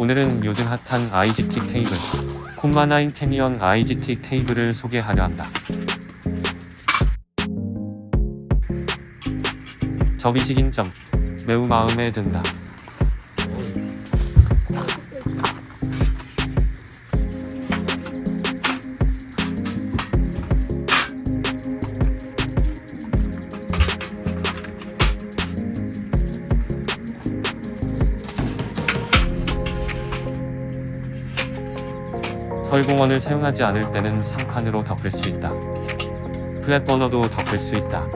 오늘은 요즘 핫한 IGT 테이블, 콤마9 캐니언 IGT 테이블을 소개하려 한다. 접이식인 점 매우 마음에 든다. 설공원을 사용하지 않을 때는 상판으로 덮을 수 있다. 플랫버너도 덮을 수 있다.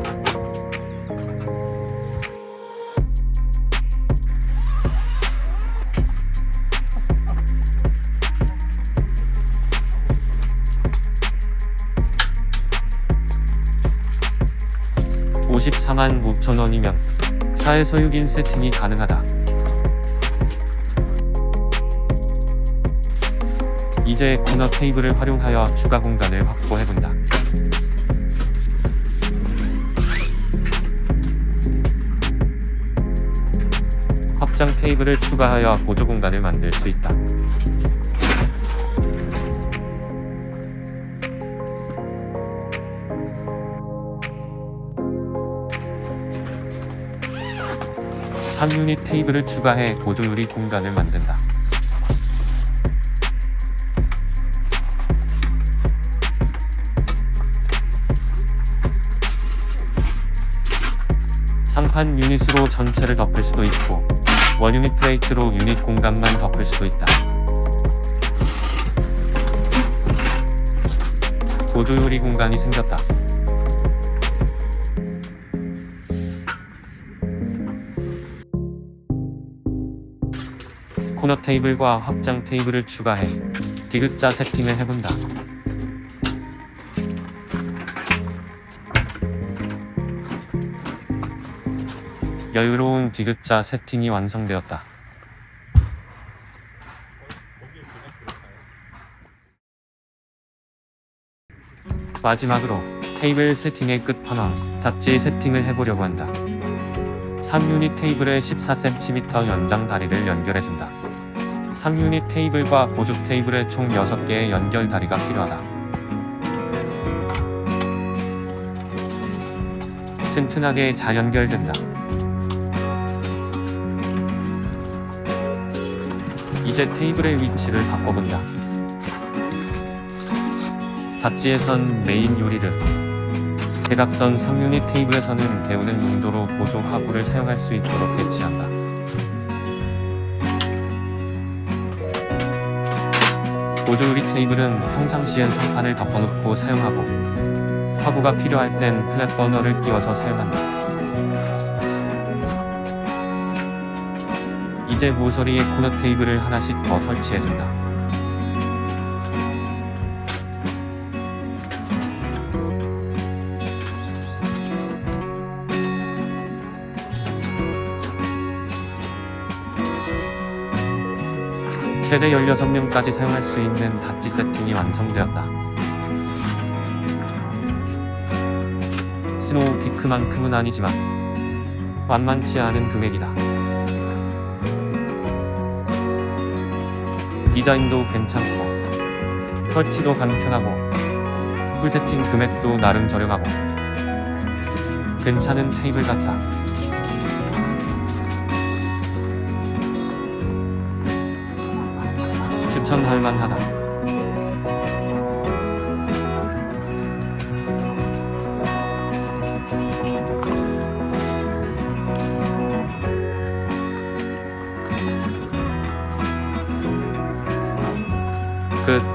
(54만 5천 원이면) 사에서 6인 세팅이 가능하다. 이제 코너 테이블을 활용하여 추가 공간을 확보해본다. 확장 테이블을 추가하여 보조 공간을 만들 수 있다. 삼유닛 테이블을 추가해 보조 유리 공간을 만든다. 상판 유닛으로 전체를 덮을 수도 있고 원유닛 플레이트로 유닛 공간만 덮을 수도 있다. 보조 유리 공간이 생겼다. 코너 테이블과 확장 테이블을 추가해 디귿자 세팅을 해본다. 여유로운 디귿자 세팅이 완성되었다. 마지막으로 테이블 세팅의 끝판왕 닫지 세팅을 해보려고 한다. 3유닛 테이블에 14cm 연장 다리를 연결해준다. 3유닛 테이블과 보조 테이블에 총 6개의 연결 다리가 필요하다. 튼튼하게 잘 연결된다. 이제 테이블의 위치를 바꿔본다. 닫지에선 메인 요리를, 대각선 3유닛 테이블에서는 데우는 용도로 보조 화구를 사용할 수 있도록 배치한다. 보조 요리 테이블은 평상시엔 상판을 덮어놓고 사용하고 화구가 필요할 땐 플랫 버너를 끼워서 사용한다. 이제 모서리에 코너 테이블을 하나씩 더 설치해준다. 최대 16명까지 사용할 수 있는 닫지 세팅이 완성되었다. 스노우 피크만큼은 아니지만 만만치 않은 금액이다. 디자인도 괜찮고 설치도 간편하고 풀 세팅 금액도 나름 저렴하고 괜찮은 테이블 같다. 추천할 만하다. 끝.